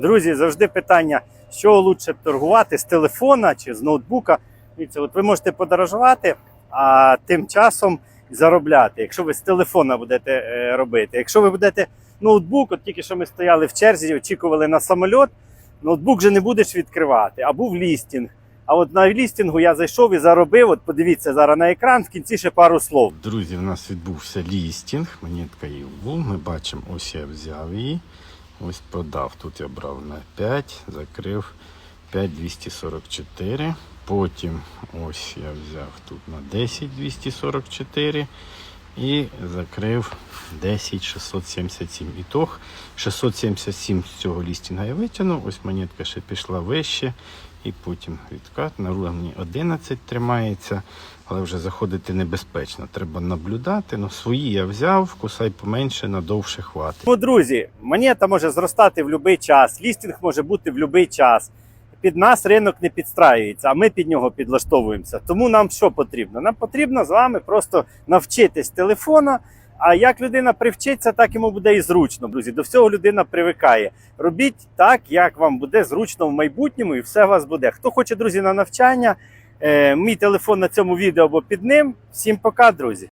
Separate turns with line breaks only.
Друзі, завжди питання, що лучше торгувати з телефона чи з ноутбука. От ви можете подорожувати, а тим часом заробляти, якщо ви з телефона будете е, робити. Якщо ви будете ноутбук, от тільки що ми стояли в черзі, очікували на самоліт, ноутбук вже не будеш відкривати, а був лістінг. А от на лістінгу я зайшов і заробив. От подивіться зараз на екран, в кінці ще пару слов.
Друзі, у нас відбувся лістінг, монетка Євбул. Ми бачимо, ось я взяв її. Ось продав. Тут я брав на 5, закрив 5,244. Потім ось я взяв тут на 10,244 і закрив 10,677. Ітог 677 з цього лістінга я витягнув. Ось монетка ще пішла вище. І потім відкат на рівні 11 тримається, але вже заходити небезпечно. Треба наблюдати. Ну, свої я взяв, кусай поменше, надовше хватить.
Тому, друзі, монета може зростати в будь-який час, лістинг може бути в будь-який час. Під нас ринок не підстраюється, а ми під нього підлаштовуємося. Тому нам що потрібно? Нам потрібно з вами просто навчитись телефона. А як людина привчиться, так йому буде і зручно. Друзі, до всього людина привикає. Робіть так, як вам буде зручно в майбутньому, і все у вас буде. Хто хоче, друзі, на навчання, е, мій телефон на цьому відео або під ним. Всім пока, друзі.